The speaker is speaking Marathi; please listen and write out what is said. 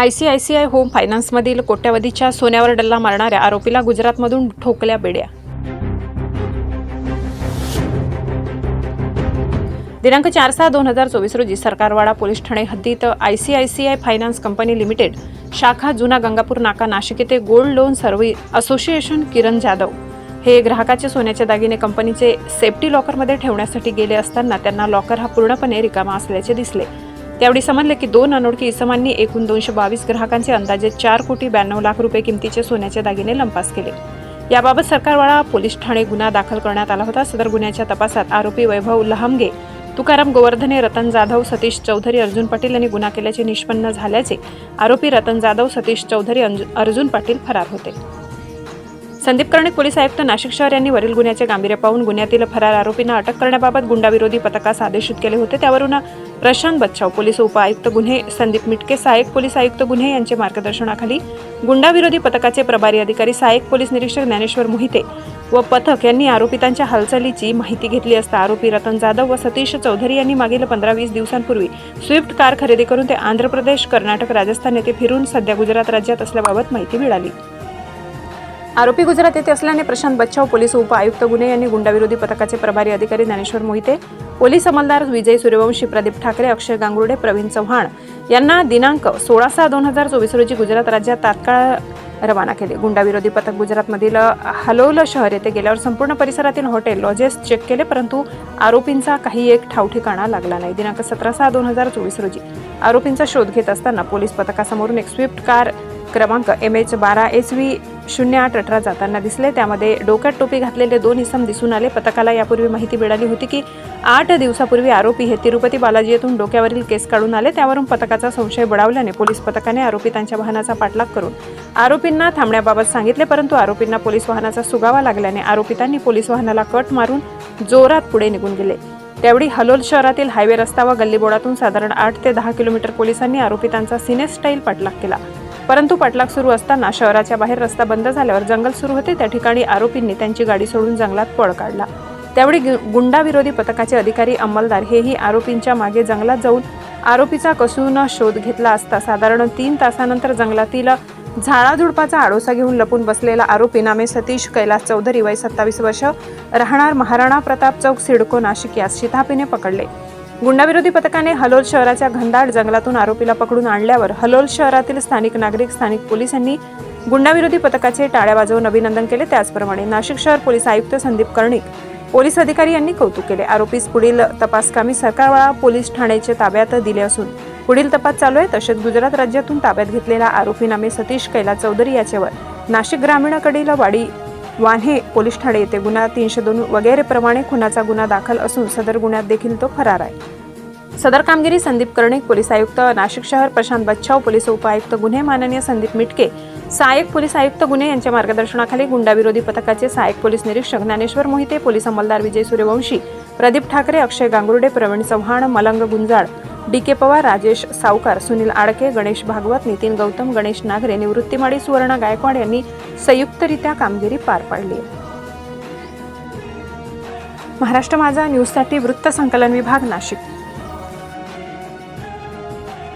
I C I C I home फायनान्समधील कोट्यावधीच्या सोन्यावर डल्ला मारणाऱ्या आरोपीला गुजरातमधून ठोकल्या बेड्या. दिनांक चार सहा दोन हजार चोवीस रोजी सरकारवाडा पोलीस ठाणे हद्दीत I C I C I finance company limited शाखा जुना गंगापूर नाका नाशिक येथे gold loan service association Kiran Jadhav हे ग्राहकाचे सोन्याचे दागिने कंपनीचे सेफ्टी लॉकरमध्ये ठेवण्यासाठी गेले असताना त्यांना लॉकर हा पूर्णपणे रिकामा असल्याचे दिसले. त्यावेळी समजले की दोन अनोळखी इसमांनी एकूण दोनशे बावीस ग्राहकांचे अंदाजे चार कोटी ब्याण्णव लाख रुपये किमतीचे सोन्याचे दागिने लंपास केले. याबाबत सरकारवाडा पोलीस ठाणे गुन्हा दाखल करण्यात आला होता. सदर गुन्ह्याच्या तपासात आरोपी वैभव लहामगे तुकाराम गोवर्धने रतन जाधव सतीश चौधरी अर्जुन पाटील यांनी गुन्हा केल्याचे निष्पन्न झाल्याचे आरोपी रतन जाधव सतीश चौधरी अंजु- अर्जुन पाटील फरार होते. संदीप कर्णिक पोलीस आयुक्त नाशिक शहर यांनी वरील गुन्ह्याचे गांभीर्य पाहून गुन्ह्यातील फरार आरोपींना अटक करण्याबाबत गुंडाविरोधी पथकास आदेशित केले होते. त्यावरून प्रशांत बच्छाव पोलीस उपआयुक्त गुन्हे संदीप मिटके सहाय्यक पोलीस आयुक्त गुन्हे यांच्या मार्गदर्शनाखाली गुंडाविरोधी पथकाचे प्रभारी अधिकारी सहाय्यक पोलीस निरीक्षक ज्ञानेश्वर मोहिते व पथक यांनी आरोपितांच्या हालचालीची माहिती घेतली असता आरोपी रतन जाधव व सतीश चौधरी यांनी मागील पंधरा वीस दिवसांपूर्वी स्विफ्ट कार खरेदी करून ते आंध्र प्रदेश कर्नाटक राजस्थान येथे फिरून सध्या गुजरात राज्यात असल्याबाबत माहिती मिळाली. आरोपी गुजरात येथे असल्याने प्रशांत बच्छाव पोलीस उपआयुक्त गुन्हे यांनी गुंडाविरोधी पथकाचे प्रभारी अधिकारी ज्ञानेश्वर मोहिते पोलीस अंमलदार विजय सूर्यवंशी प्रदीप ठाकरे अक्षय गांगुर्डे प्रवीण चव्हाण यांना दिनांक सोळा सहा दोन हजार चोवीस रोजी गुजरात राज्यात तात्काळ रवाना केले. गुंडाविरोधी पथक गुजरातमधील हलोल शहर येथे गेल्यावर संपूर्ण परिसरातील हॉटेल लॉजेस चेक केले परंतु आरोपींचा काही एक ठावठिकाणा लागला नाही. दिनांक सतरा सहा दोन हजार चोवीस रोजी आरोपींचा शोध घेत असताना पोलीस पथकासमोरून एक स्विफ्ट कार क्रमांक एम एच बारा एस व्ही शून्य आठ अठरा जाताना दिसले. त्यामध्ये डोक्यात टोपी घातलेले दोन इसम दिसून आले. पथकाला यापूर्वी माहिती मिळाली होती की आठ दिवसापूर्वी आरोपी हे तिरुपती बालाजी येथून डोक्यावरील केस काढून आले. त्यावरून पथकाचा संशय बळावल्याने पोलीस पथकाने आरोपी त्यांच्या वाहनाचा पाठलाग करून आरोपींना थांबण्याबाबत सांगितले परंतु आरोपींना पोलीस वाहनाचा सुगावा लागल्याने आरोपितांनी पोलीस वाहनाला कट मारून जोरात पुढे निघून गेले. त्यावेळी हलोल शहरातील हायवे रस्ता व गल्लीबोडातून साधारण आठ ते दहा किलोमीटर पोलिसांनी आरोपितांचा सिनेस्टाईल पाठलाग केला. परंतु पाठलाग सुरू असताना शहराच्या बाहेर रस्ता बंद झाल्यावर जंगल सुरू होते. त्या ठिकाणी आरोपींनी त्यांची गाडी सोडून जंगलात पळ काढला. त्यावेळी गु- गुंडाविरोधी पथकाचे अधिकारी अंमलदार हेही आरोपींच्या मागे जंगलात जाऊन आरोपीचा कसून शोध घेतला असता साधारण तीन तासानंतर जंगलातील झाडाझुडपाचा आडोसा घेऊन लपून बसलेला आरोपी नामे सतीश कैलास चौधरी वय सत्तावीस वर्ष राहणार महाराणा प्रताप चौक सिडको नाशिक यास शितापीने पकडले. गुंडाविरोधी पथकाने हलोल शहराच्या घनदाट जंगलातून आरोपीला पकडून आणल्यावर हलोल शहरातील स्थानिक नागरिक स्थानिक पोलिसांनी गुंडाविरोधी पथकाचे टाळ्या वाजवून अभिनंदन केले. त्याचप्रमाणे नाशिक शहर पोलीस आयुक्त संदीप कर्णिक पोलीस अधिकारी यांनी कौतुक केले. आरोपीस पुढील तपासकामी सरकारवाळा पोलीस ठाण्याचे ताब्यात दिले असून पुढील तपास चालू आहे. तसेच गुजरात राज्यातून ताब्यात घेतलेला आरोपी नामे सतीश कैला चौधरी याच्यावर नाशिक ग्रामीणाकडील वाडी वान्हे पोलीस ठाणे येथे गुन्हा तीनशे दोन वगैरे प्रमाणे खुनाचा गुन्हा दाखल असून सदर गुन्ह्यात देखील तो फरार आहे. सदर कामगिरी संदीप कर्णिक पोलीस आयुक्त नाशिक शहर प्रशांत बच्छाव पोलीस उपायुक्त गुन्हे माननीय संदीप मिटके सहाय्यक पोलीस आयुक्त गुन्हे यांच्या मार्गदर्शनाखाली गुंडाविरोधी पथकाचे सहाय्यक पोलीस निरीक्षक ज्ञानेश्वर मोहिते पोलीस अंमलदार विजय सूर्यवंशी प्रदीप ठाकरे अक्षय गांगुर्डे प्रवीण चव्हाण मलंग गुंजाळ डी के पवार राजेश सावकार सुनील आडके गणेश भागवत नितीन गौतम गणेश नागरे निवृत्तीमाडी सुवर्णा गायकवाड यांनी संयुक्तरित्या कामगिरी पार पाडली. महाराष्ट्र माझा न्यूजसाठी वृत्त संकलन विभाग नाशिक.